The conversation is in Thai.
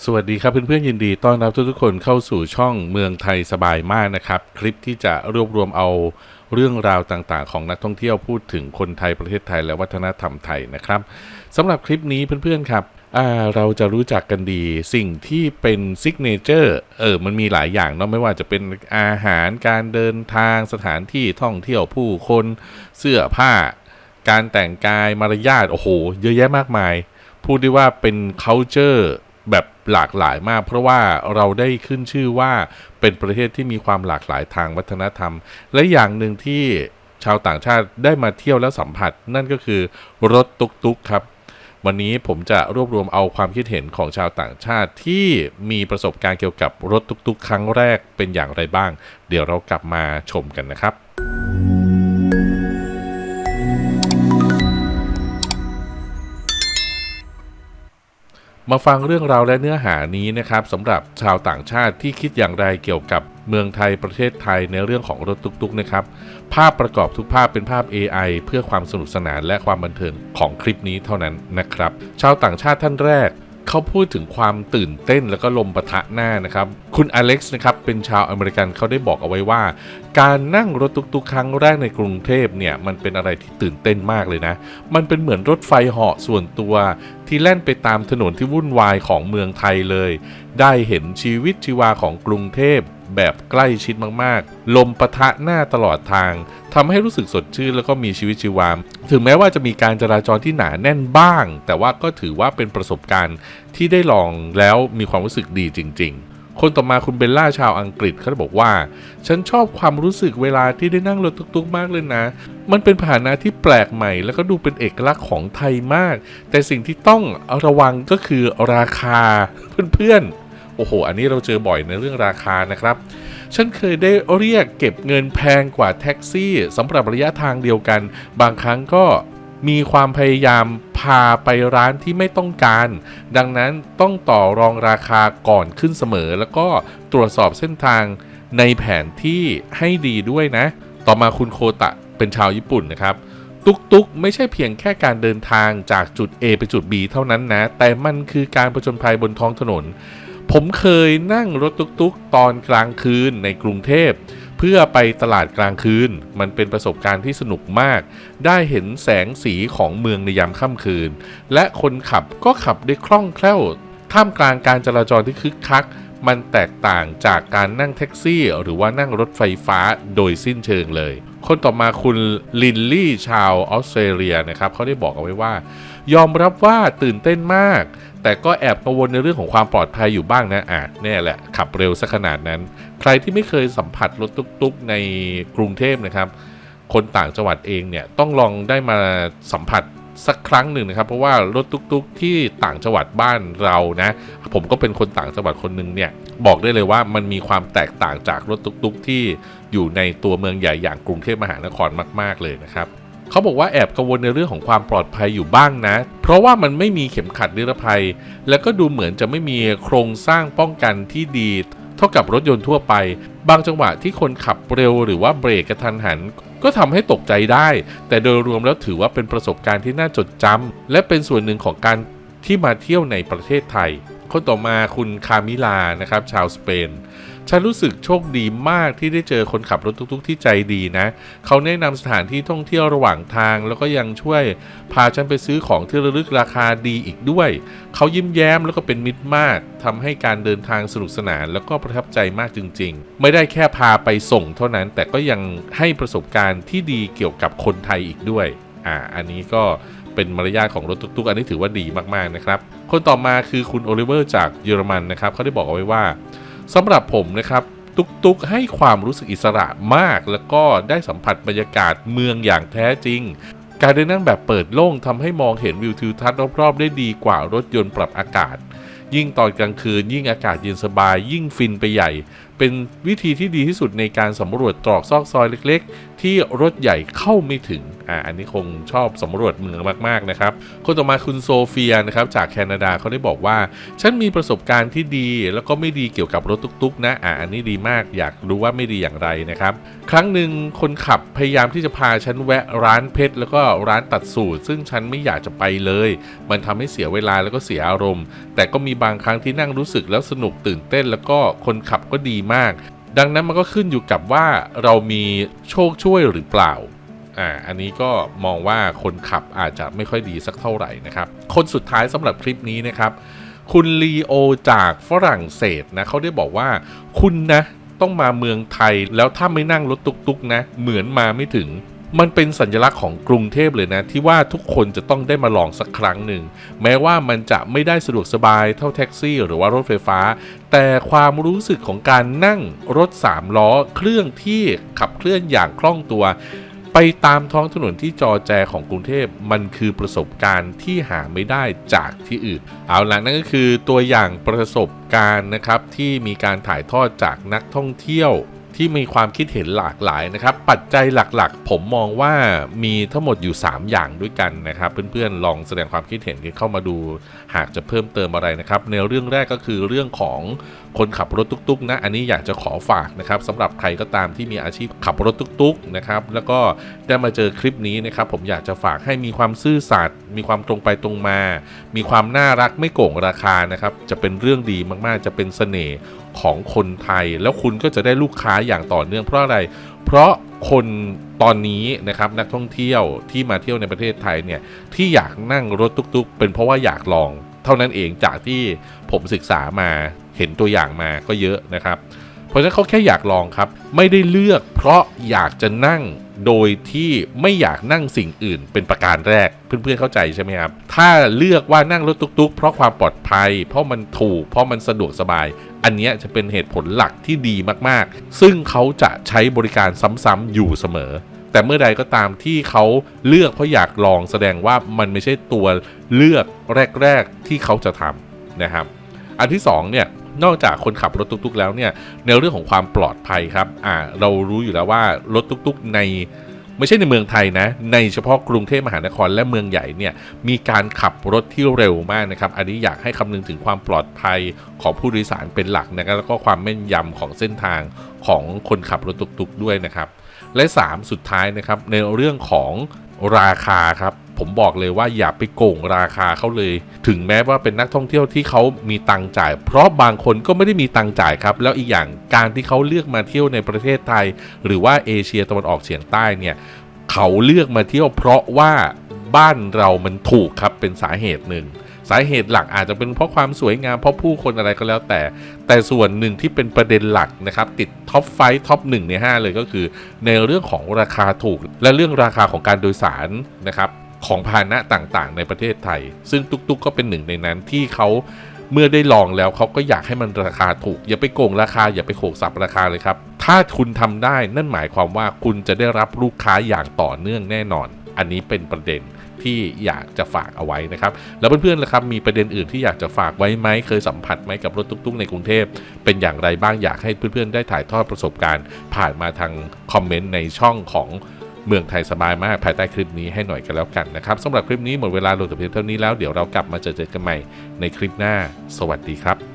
สวัสดีครับเพื่อนๆยินดีต้อนรับทุกๆคนเข้าสู่ช่องเมืองไทยสบายมากนะครับ คลิปที่จะรวบรวมเอาเรื่องราวต่างๆ ของนักท่องเที่ยวพูดถึงคนไทยประเทศไทยและวัฒนธรรมไทยนะครับสำหรับคลิปนี้เพื่อนๆครับเราจะรู้จักกันดีสิ่งที่เป็นซิกเนเจอร์เออมันมีหลายอย่างเนาะไม่ว่าจะเป็นอาหารการเดินทางสถานที่ท่องเที่ยวผู้คนเสื้อผ้า การแต่งกายมารยาทโอ้โห เยอะแยะมากมาย พูดได้ว่าเป็น culture แบบ หลากหลายมาก เพราะว่าเราได้ขึ้นชื่อว่าเป็นประเทศที่มีความหลากหลายทางวัฒนธรรม และอย่างหนึ่งที่ชาวต่างชาติได้มาเที่ยวแล้วสัมผัส นั่นก็คือรถตุกๆครับวันนี้ผมจะรวบรวมเอาความคิดเห็นของชาวต่างชาติที่มีประสบการณ์เกี่ยวกับรถตุกๆ ครั้งแรกเป็นอย่างไรบ้าง เดี๋ยวเรากลับมาชมกันนะครับ มาฟังเรื่องราวและเนื้อหานี้นะครับสำหรับชาวต่างชาติที่คิดอย่างไรเกี่ยวกับเมืองไทยประเทศไทยในเรื่องของรถตุกๆนะครับ ภาพประกอบทุกภาพเป็นภาพ AI เพื่อความสนุกสนานและความบันเทิงของคลิปนี้เท่านั้นนะครับ ชาวต่างชาติท่านแรก เขาพูดถึงความตื่นเต้นแล้วก็ลมปะทะหน้านะครับ คุณอเล็กซ์นะครับเป็นชาวอเมริกันเขาได้บอกเอาไว้ว่า การนั่งรถตุกๆครั้งแรกในกรุงเทพเนี่ยมันเป็นอะไรที่ตื่นเต้นมากเลยนะ มันเป็นเหมือนรถไฟเหาะส่วนตัวที่แล่นไปตามถนนที่วุ่นวายของเมืองไทยเลย ได้เห็นชีวิตชีวาของกรุงเทพ แบบใกล้ชิดมากๆ ลมปะทะหน้าตลอดทางทำให้รู้สึกสดชื่นแล้วก็มีชีวิตชีวาถึงแม้ว่าจะมีการจราจรที่หนาแน่นบ้าง แต่ว่าก็ถือว่าเป็นประสบการณ์ที่ได้ลองแล้วมีความรู้สึกดีจริง ๆคนต่อมาคุณเบลล่าชาวอังกฤษเขาบอกว่า ฉันชอบความรู้สึกเวลาที่ได้นั่งรถตุกๆมากเลยนะ มันเป็นพานะที่แปลกใหม่ แล้วก็ดูเป็นเอกลักษณ์ของไทยมาก แต่สิ่งที่ต้องระวังก็คือราคาเพื่อนๆ โอ้โห อันนี้เราเจอบ่อยในเรื่องราคานะครับ ฉันเคยได้เรียกเก็บเงินแพงกว่าแท็กซี่สำหรับระยะทางเดียวกัน บางครั้งก็มีความพยายามพาไปร้านที่ไม่ต้องการ ดังนั้นต้องต่อรองราคาก่อนขึ้นเสมอ แล้วก็ตรวจสอบเส้นทางในแผนที่ให้ดีด้วยนะ ต่อมาคุณโคตะเป็นชาวญี่ปุ่นนะครับตุกตุกไม่ใช่เพียงแค่การเดินทางจากจุด A ไปจุด B เท่านั้นนะ แต่มันคือการประจนภัยบนท้องถนน ผมเคยนั่งรถตุกๆ ตอนกลางคืนในกรุงเทพ เพื่อไปตลาดกลางคืน มันเป็นประสบการณ์ที่สนุกมาก ได้เห็นแสงสีของเมืองในยามค่ำคืน และคนขับก็ขับได้คล่องแคล่ว ท่ามกลางการจราจรที่คึกคัก มันแตกต่างจากการนั่งแท็กซี่ หรือว่านั่งรถไฟฟ้าโดยสิ้นเชิงเลย คนต่อมาคุณลินลี่ชาวออสเตรเลียนะครับเขาได้บอกเอาไว้ว่า ยอมรับว่าตื่นเต้นมาก แต่ก็แอบกังวลในเรื่องของความปลอดภัยอยู่บ้างนะอะแน่แหละ ขับเร็วซะขนาดนั้น ใครที่ไม่เคยสัมผัสรถตุ๊กๆในกรุงเทพนะครับ คนต่างจังหวัดเองเนี่ยต้องลองได้มาสัมผัสสักครั้งหนึ่งนะครับ เพราะว่ารถตุ๊กๆ ที่ต่างจังหวัดบ้านเรานะ ผมก็เป็นคนต่างจังหวัดคนหนึ่งเนี่ย บอกได้เลยว่ามันมีความแตกต่างจากรถตุ๊กๆ ที่อยู่ในตัวเมืองใหญ่อย่างกรุงเทพมหานครมาก ๆเลยนะครับเขาบอกว่าแอบกังวลในเรื่องของความปลอดภัยอยู่บ้างนะเพราะว่ามันไม่มีเข็มขัดนิรภัย แล้วก็ดูเหมือนจะไม่มีโครงสร้างป้องกันที่ดี เท่ากับรถยนต์ทั่วไป บางจังหวะที่คนขับเร็วหรือว่าเบรกกระทันหัน ก็ทำให้ตกใจได้ แต่โดยรวมแล้วถือว่าเป็นประสบการณ์ที่น่าจดจำและเป็นส่วนหนึ่งของการที่มาเที่ยวในประเทศไทย คนต่อมาคุณคามิลานะครับชาวสเปน ฉันรู้สึกโชคดีมากที่ได้เจอคนขับรถทุกๆที่ใจดีนะ เขาแนะนำสถานที่ท่องเที่ยวระหว่างทาง แล้วก็ยังช่วยพาฉันไปซื้อของที่ระลึกราคาดีอีกด้วย เขายิ้มแย้มแล้วก็เป็นมิตรมากทำให้การเดินทางสนุกสนานแล้วก็ประทับใจมากจริง ๆ ไม่ได้แค่พาไปส่งเท่านั้น แต่ก็ยังให้ประสบการณ์ที่ดีเกี่ยวกับคนไทยอีกด้วย อ่า อันนี้ก็เป็นมารยาทของรถตุ๊กๆ อันนี้ถือว่าดีมากๆนะครับ คนต่อมาคือคุณโอลิเวอร์จากเยอรมันนะครับ เขาได้บอกเอาไว้ว่า สำหรับผมนะครับตุกๆให้ความรู้สึกอิสระมาก แล้วก็ได้สัมผัสบรรยากาศเมืองอย่างแท้จริง การเดินนั่งแบบเปิดโล่งทำให้มองเห็นวิวทิวทัศน์รอบๆ ได้ดีกว่ารถยนต์ปรับอากาศ ยิ่งตอนกลางคืนยิ่งอากาศเย็นสบายยิ่งฟินไปใหญ่ เป็นวิธีที่ดีที่สุดในการสำรวจตรอกซอกซอยเล็ก ๆ ที่รถใหญ่เข้าไม่ถึงอ่าอันนี้คงชอบสำรวจเมืองมากๆนะครับคนต่อมาคุณโซเฟียนะครับจากแคนาดาเขาได้บอกว่า ฉันมีประสบการณ์ที่ดี แล้วก็ไม่ดีเกี่ยวกับรถตุ๊กๆนะอ่าอันนี้ดีมากอยากรู้ว่าไม่ดีอย่างไรนะครับครั้งหนึ่งคนขับพยายามที่จะพาฉันแวะร้านเพชรแล้วก็ร้านตัดสูตร ซึ่งฉันไม่อยากจะไปเลย มันทำให้เสียเวลาแล้วก็เสียอารมณ์ แต่ก็มีบางครั้งที่นั่งรู้สึกแล้วสนุกตื่นเต้น แล้วก็คนขับก็ดีมาก ดังนั้นมันก็ขึ้นอยู่กับว่าเรามีโชคช่วยหรือเปล่าอ่าอันนี้ก็มองว่าคนขับอาจจะไม่ค่อยดีสักเท่าไหร่นะครับ คนสุดท้ายสำหรับคลิปนี้นะครับ คุณลีโอจากฝรั่งเศสนะเขาได้บอกว่าคุณนะต้องมาเมืองไทยแล้วถ้าไม่นั่งรถตุกๆนะ เหมือนมาไม่ถึง มันเป็นสัญลักษณ์ของกรุงเทพเลยนะ ที่ว่าทุกคนจะต้องได้มาลองสักครั้งหนึ่ง แม้ว่ามันจะไม่ได้สะดวกสบายเท่าแท็กซี่ หรือว่ารถไฟฟ้า แต่ความรู้สึกของการนั่งรถสามล้อ เครื่องที่ขับเคลื่อนอย่างคล่องตัว ไปตามท้องถนนที่จอแจของกรุงเทพมันคือประสบการณ์ที่หาไม่ได้จากที่อื่น เอาละนั่นก็คือตัวอย่างประสบการณ์นะครับที่มีการถ่ายทอดจากนักท่องเที่ยว ที่มีความคิดเห็นหลากหลายนะครับ ปัจจัยหลักๆ ผมมองว่ามีทั้งหมดอยู่ 3 อย่างด้วยกันนะครับ เพื่อนๆลองแสดงความคิดเห็นกันเข้ามาดู หากจะเพิ่มเติมอะไรนะครับ ในเรื่องแรกก็คือเรื่องของคนขับรถตุ๊กๆนะอันนี้อยากจะขอฝากนะครับสำหรับใครก็ตามที่มีอาชีพขับรถตุ๊กๆนะครับแล้วก็ได้มาเจอคลิปนี้นะครับ ผมอยากจะฝากให้มีความซื่อสัตย์มีความตรงไปตรงมา มีความน่ารักไม่โกงราคานะครับจะเป็นเรื่องดีมากๆ จะเป็นเสน่ห์ของคนไทย แล้วคุณก็จะได้ลูกค้าอย่างต่อเนื่องเพราะอะไร เพราะคนตอนนี้นะครับนักท่องเที่ยวที่มาเที่ยวในประเทศไทยเนี่ยที่อยากนั่งรถตุ๊กๆ เป็นเพราะว่าอยากลอง เท่านั้นเองจากที่ผมศึกษามาเห็นตัวอย่างมาก็เยอะนะครับ เพราะฉะนั้นเขาแค่อยากลองครับ ไม่ได้เลือกเพราะอยากจะนั่งโดยที่ไม่อยากนั่งสิ่งอื่น เป็นประการแรกเพื่อนๆเข้าใจใช่ไหมครับ ถ้าเลือกว่านั่งรถตุ๊กๆ เพราะความปลอดภัย เพราะมันถูก เพราะมันสะดวกสบาย อันนี้จะเป็นเหตุผลหลักที่ดีมากๆ ซึ่งเขาจะใช้บริการซ้ำๆอยู่เสมอ แต่เมื่อใดก็ตามที่เขาเลือกเพราะอยากลองแสดงว่ามันไม่ใช่ตัวเลือกแรก ๆที่เขาจะทำนะครับ อันที่สองเนี่ยนอกจากคนขับรถตุ๊กๆแล้วเนี่ยในเรื่องของความปลอดภัยครับอ่าเรารู้อยู่แล้วว่ารถตุ๊กๆในไม่ใช่ในเมืองไทยนะ ในเฉพาะกรุงเทพมหานครและเมืองใหญ่เนี่ยมีการขับรถที่เร็วมากนะครับ อันนี้อยากให้คำนึงถึงความปลอดภัยของผู้โดยสารเป็นหลักนะครับแล้วก็ความแม่นยำของเส้นทางของคนขับรถตุ๊กๆด้วยนะครับ และ 3 สุดท้ายนะครับในเรื่องของราคาครับ ผมบอกเลยว่าอย่าไปโกงราคาเขาเลย ถึงแม้ว่าเป็นนักท่องเที่ยวที่เขามีตังค์จ่าย เพราะบางคนก็ไม่ได้มีตังค์จ่ายครับ แล้วอีกอย่างการที่เขาเลือกมาเที่ยวในประเทศไทย หรือว่าเอเชียตะวันออกเฉียงใต้เนี่ยเขาเลือกมาเที่ยว เพราะว่าบ้านเรามันถูกครับเป็นสาเหตุหนึ่งสาเหตุหลักอาจจะเป็นเพราะความสวยงามเพราะผู้คนอะไรก็แล้วแต่ แต่ส่วนหนึ่งที่เป็นประเด็นหลักนะครับ ติดท็อปไฟท็อปหนึ่งใน 5 เลยก็คือ ในเรื่องของราคาถูก และเรื่องราคาของการโดยสารนะครับ ของพาหนะต่างๆ ในประเทศไทย ซึ่งตุกๆก็เป็นหนึ่งในนั้นที่เขาเมื่อได้ลองแล้วเขาก็อยากให้มันราคาถูก อย่าไปโกงราคา อย่าไปโขกสับราคาเลยครับ ถ้าคุณทำได้นั่นหมายความว่าคุณจะได้รับลูกค้าอย่างต่อเนื่องแน่นอน อันนี้เป็นประเด็นที่อยากจะฝากเอาไว้นะครับ แล้วเพื่อนๆล่ะครับมีประเด็นอื่นที่อยากจะฝากไว้ไหมเคยสัมผัสไหมกับรถตุ๊กๆ ในกรุงเทพ เป็นอย่างไรบ้างอยากให้เพื่อนๆได้ถ่ายทอดประสบการณ์ ผ่านมาทางคอมเมนต์ในช่องของ เมืองไทยสบายมากภายใต้คลิปนี้ให้หน่อยกันแล้วกันนะครับสำหรับคลิปนี้หมดเวลาลงแต่เพียงเท่านี้แล้วเดี๋ยวเรากลับมาเจอกันใหม่ในคลิปหน้า สวัสดีครับ